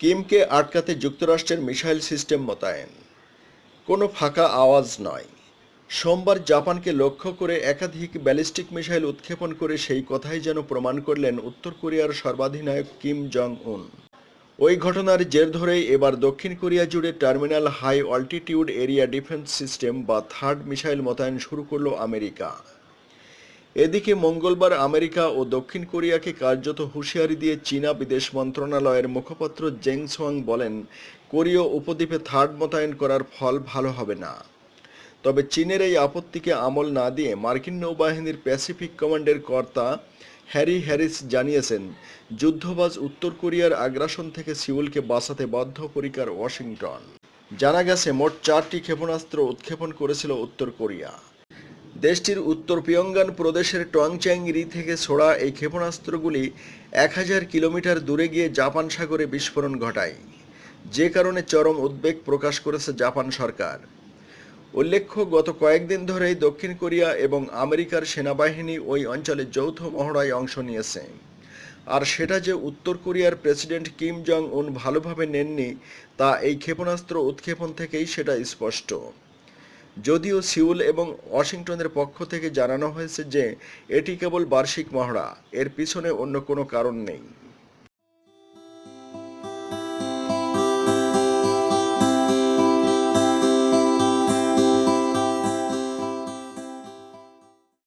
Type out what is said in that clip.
কিমকে আটকাতে যুক্তরাষ্ট্রের missile system মোতায়েন। কোনো ফাঁকা আওয়াজ নয়। সোমবার জাপানকে লক্ষ্য করে একাধিক ব্যালিস্টিক মিসাইল উৎক্ষেপণ করে সেই কথাই যেন প্রমাণ করলেন উত্তর কোরিয়ার সর্বাধিনায়ক কিম জং উন ওই ঘটনার জের ধরেই এবার দক্ষিণ কোরিয়া জুড়ে terminal high altitude area defence system বা থার্ড মিসাইল মোতায়েন শুরু করল আমেরিকা। এদিকে মঙ্গলবার আমেরিকা ও দক্ষিণ কোরিয়াকে কার্যত হুঁশিয়ারি দিয়ে চীনা বিদেশ মন্ত্রণালয়ের মুখপাত্র জেং সোয়াং বলেন, কোরীয় উপদ্বীপে থার্ড মোতায়েন করার ফল ভালো হবে না। তবে চীনের এই আপত্তিকে আমল না দিয়ে মার্কিন নৌবাহিনীর প্যাসিফিক কমান্ডের কর্তা হ্যারি হ্যারিস জানিয়েছেন, যুদ্ধবাজ উত্তর কোরিয়ার আগ্রাসন থেকে সিউলকে বাঁচাতে বদ্ধপরিকার ওয়াশিংটন। জানা গেছে, মোট চারটি ক্ষেপণাস্ত্র উৎক্ষেপণ করেছিল উত্তর কোরিয়া। দেশটির উত্তর পিয়ঙ্গান প্রদেশের টংচ্যাংরি থেকে ছোড়া এই ক্ষেপণাস্ত্রগুলি এক হাজার কিলোমিটার দূরে গিয়ে জাপান সাগরে বিস্ফোরণ ঘটায়। যে কারণে চরম উদ্বেগ প্রকাশ করেছে জাপান সরকার। উল্লেখ্য, গত কয়েকদিন ধরেই দক্ষিণ কোরিয়া এবং আমেরিকার সেনাবাহিনী ওই অঞ্চলে যৌথ মহড়ায় অংশ নিয়েছে। আর সেটা যে উত্তর কোরিয়ার প্রেসিডেন্ট কিম জং উন ভালোভাবে নেননি, তা এই ক্ষেপণাস্ত্র উৎক্ষেপণ থেকেই সেটা স্পষ্ট। যদিও সিউল এবং ওয়াশিংটনের পক্ষ থেকে জানানো হয়েছে যে, এটি কেবল বার্ষিক মহড়া, এর পিছনে অন্য কোনো কারণ নেই।